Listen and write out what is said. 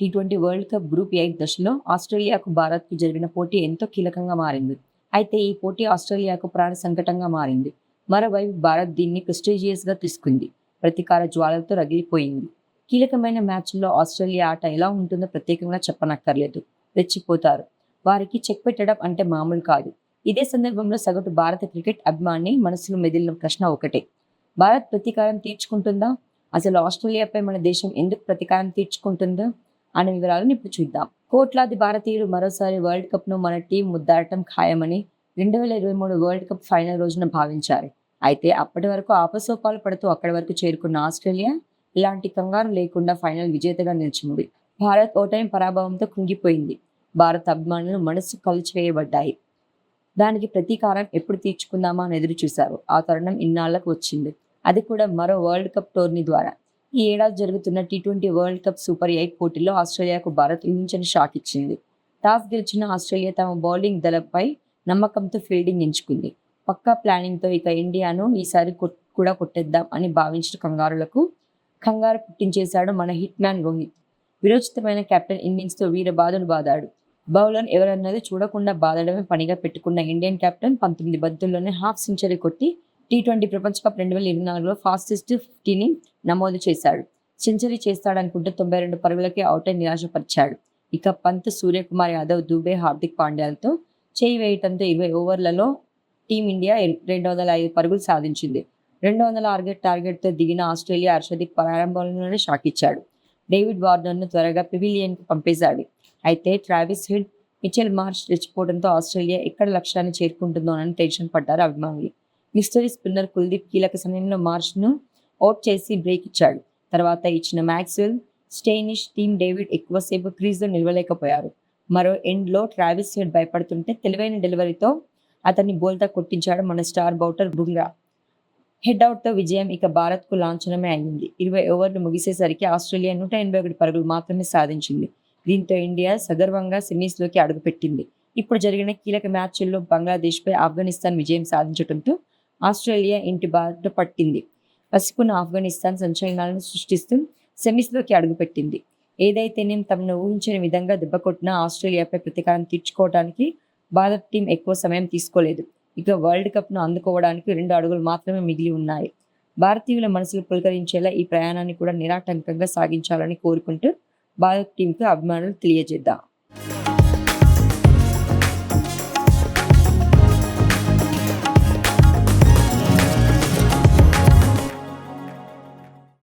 T twenty World Cup group eight దశలో ఆస్ట్రేలియాకు భారత్కు జరిగిన పోటీ ఎంతో కీలకంగా మారింది. అయితే ఈ పోటీ ఆస్ట్రేలియాకు ప్రాణ సంకటంగా మారింది. మరోవైపు భారత్ దీన్ని ప్రెస్టీజియస్గా తీసుకుంది. ప్రతీకార జ్వాలలతో రగిలిపోయింది. కీలకమైన మ్యాచ్ల్లో ఆస్ట్రేలియా ఆట ఎలా ఉంటుందో ప్రత్యేకంగా చెప్పనక్కర్లేదు. రెచ్చిపోతారు. వారికి చెక్ పెట్టడం అంటే మామూలు కాదు. ఇదే సందర్భంలో సగటు భారత క్రికెట్ అభిమాని మనసులో మెదిలిన ప్రశ్న ఒకటే. భారత్ ప్రతీకారం తీర్చుకుంటుందా? అసలు ఆస్ట్రేలియాపై మన దేశం ఎందుకు ప్రతీకారం తీర్చుకుంటుందో? అనే వివరాలను ఇప్పుడు చూద్దాం. కోట్లాది భారతీయులు మరోసారి వరల్డ్ కప్ను మన టీం ముద్దాడటం ఖాయమని రెండు వేల ఇరవై మూడు వరల్డ్ కప్ ఫైనల్ రోజున భావించారు. అయితే అప్పటి వరకు ఆపసోపాలు పడుతూ అక్కడి వరకు చేరుకున్న ఆస్ట్రేలియా ఇలాంటి కంగారు లేకుండా ఫైనల్ విజేతగా నిలిచింది. భారత్ ఓటమి పరాభవంతో కుంగిపోయింది. భారత అభిమానులు మనసు కలిచివేయబడ్డాయి. దానికి ప్రతీకారం ఎప్పుడు తీర్చుకుందామా అని ఎదురు చూశారు ఆ తరుణం ఇన్నాళ్ళకు వచ్చింది. అది కూడా మరో వరల్డ్ కప్ టోర్నీ ద్వారా. ఈ ఏడాది జరుగుతున్న T twenty World Cup super eight పోటీలో ఆస్ట్రేలియాకు భారత్ ఊహించని షాక్ ఇచ్చింది. టాస్ గెలిచిన ఆస్ట్రేలియా తమ బౌలింగ్ దళపై నమ్మకంతో ఫీల్డింగ్ ఎంచుకుంది. పక్కా ప్లానింగ్తో ఇక ఇండియాను ఈసారి కొట్- కూడా కొట్టేద్దాం అని భావించిన కంగారులకు కంగారు పుట్టించేశాడు మన హిట్ మ్యాన్ రోహిత్. విరోచితమైన కెప్టెన్ ఇన్నింగ్స్తో వీర బాధను బాదాడు. బౌలర్ ఎవరన్నది చూడకుండా బాదడమే పనిగా పెట్టుకున్న ఇండియన్ కెప్టెన్ పంతొమ్మిది బంతుల్లోనే హాఫ్ సెంచరీ కొట్టి టీ ట్వంటీ ప్రపంచ కప్ రెండు వేల ఇరవై నాలుగులో ఫాస్టెస్ట్ ఫిఫ్టీని నమోదు చేశాడు. సెంచరీ చేస్తాడనుకుంటే తొంభై రెండు పరుగులకే అవుట్ అయి నిరాశపరిచాడు. ఇక పంత్ సూర్యకుమార్ యాదవ్ దుబే హార్దిక్ పాండ్యాలతో చేయి వేయటంతో ఇరవై ఓవర్లలో టీమిండియా రెండు వందల ఐదు పరుగులు సాధించింది. రెండు వందల టార్గెట్ టార్గెట్తో దిగిన ఆస్ట్రేలియా హర్షదీప్ ప్రారంభంలోనే షాక్ ఇచ్చాడు. డేవిడ్ వార్నర్ను త్వరగా పివిలియన్కి పంపేశాడు. అయితే ట్రావిస్ హెడ్ మిచెల్ మార్చ్ రెచ్చిపోవడంతో ఆస్ట్రేలియా ఎక్కడ లక్ష్యాన్ని చేరుకుంటుందోనని టెన్షన్ పడ్డారు అభిమానులు. మిస్టరీ స్పిన్నర్ కుల్దీప్ కీలక సమయంలో మార్చ్ను అవుట్ చేసి బ్రేక్ ఇచ్చాడు. తర్వాత ఇచ్చిన మ్యాక్స్వెల్ స్టెయినిష్ టీమ్ డేవిడ్ ఎక్కువసేపు క్రీజ్లో నిలవలేకపోయారు. మరో ఎండ్లో ట్రావిస్ హెడ్ భయపడుతుంటే తెలివైన డెలివరీతో అతన్ని బోల్తా కొట్టించాడు మన స్టార్ బౌటర్ బుమ్రా. హెడ్ అవుట్తో విజయం ఇక భారత్కు లాంఛనమే అయింది ఇరవై ఓవర్లు ముగిసేసరికి ఆస్ట్రేలియా నూట ఎనభై ఒకటి పరుగులు మాత్రమే సాధించింది. దీంతో ఇండియా సగర్వంగా సెమీస్లోకి అడుగుపెట్టింది. ఇప్పుడు జరిగిన కీలక మ్యాచ్ల్లో బంగ్లాదేశ్పై ఆఫ్ఘనిస్తాన్ విజయం సాధించడంతో ఆస్ట్రేలియా ఇంటి బాట పట్టింది. పసికున్న ఆఫ్ఘనిస్తాన్ సంచలనాలను సృష్టిస్తూ సెమీస్లోకి అడుగుపెట్టింది. ఏదైతేనేం తమను ఊహించని విధంగా దెబ్బకొట్టిన ఆస్ట్రేలియాపై ప్రతీకారం తీర్చుకోవడానికి భారత్ టీం ఎక్కువ సమయం తీసుకోలేదు. ఇక వరల్డ్ కప్ను అందుకోవడానికి రెండు అడుగులు మాత్రమే మిగిలి ఉన్నాయి. భారతీయుల మనసులు పులకరించేలా ఈ ప్రయాణాన్ని కూడా నిరాటంకంగా సాగించాలని కోరుకుంటూ భారత్ టీంకు అభిమానులు తెలియజేద్దాం.